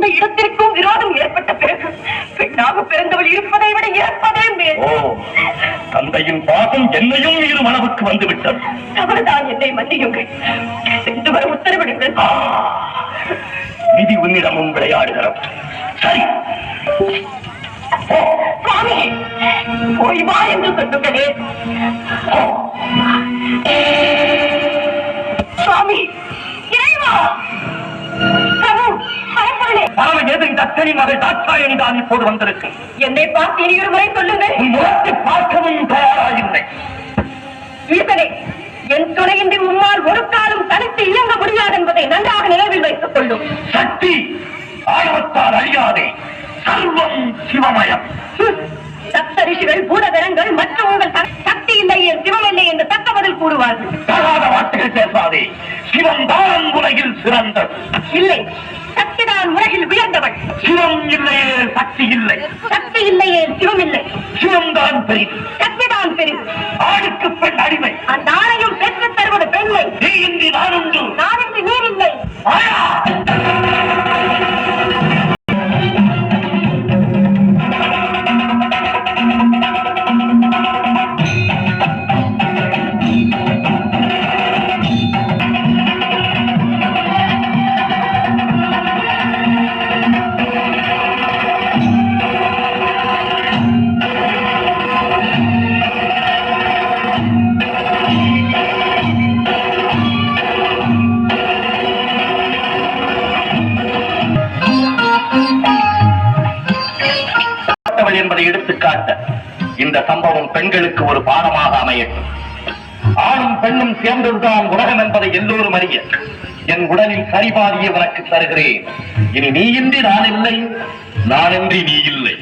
இந்த இடத்திற்கும் விரோதம் ஏற்பட்ட பிறகு பெண்ணாக பிறந்தவள் இருப்பதை விட ஏற்பதே மேல். தந்தையின் பாசம் என்னையும் மீறும் அளவுக்கு வந்துவிட்டது. தவறுதான் என்னை மன்னியுங்கள். சென்று வர உத்தரவிடுங்கள். விதி உன்னிடமும் விளையாடுகிறது சரி. சுவாமி போய் வா என்று சொல்லுங்களே தத்தனி மகள் தாட்சாயணி தான் இப்போது வந்திருக்கு. என்னை பார்த்து இனி ஒரு முறை சொல்லுங்கள் முகத்தை பார்க்கவும் தயாராகில்லை ஈசனே என் துணையின்றி உம்மால் ஒரு காலம் தனித்து இயங்க முடியாது என்பதை நன்றாக நினைவில் வைத்துக் கொள்ளும். சக்தி ஆணவத்தால் அழியாதே. சர்வம் சிவமயம். ஹம், சப்த ரிஷிகள் பூதகரங்கள் மற்றும் உங்கள் சக்தி இல்லை என் சிவம் இல்லை என்று தக்க பதில் கூறுவார்கள். தகாத வார்த்தைகள் பேசாதே. சிவம் தான் உலகில் சிறந்தது. இல்லை சக்திதான் உலகில் உயர்ந்தவள் சிவம் இல்லையே சக்தி இல்லை சக்தி இல்லையே சிவம் இல்லை சிவம் தான் பெரிது. சக்திதான் பெரிது. ஆணுக்கு பெண் அடிமை. அந்த ஆணையும் பெற்றுத் என்பதை எடுத்துக்காட்ட இந்த சம்பவம் பெண்களுக்கு ஒரு பாடமாக அமையட்டும். ஆணும் பெண்ணும் சேர்ந்ததுதான் உலகம் என்பதை எல்லோரும் அறிய என் உடலில் சரிபாதியை உனக்கு தருகிறேன். இனி நீ இன்றி நான் இல்லை நான் இன்றி நீ இல்லை.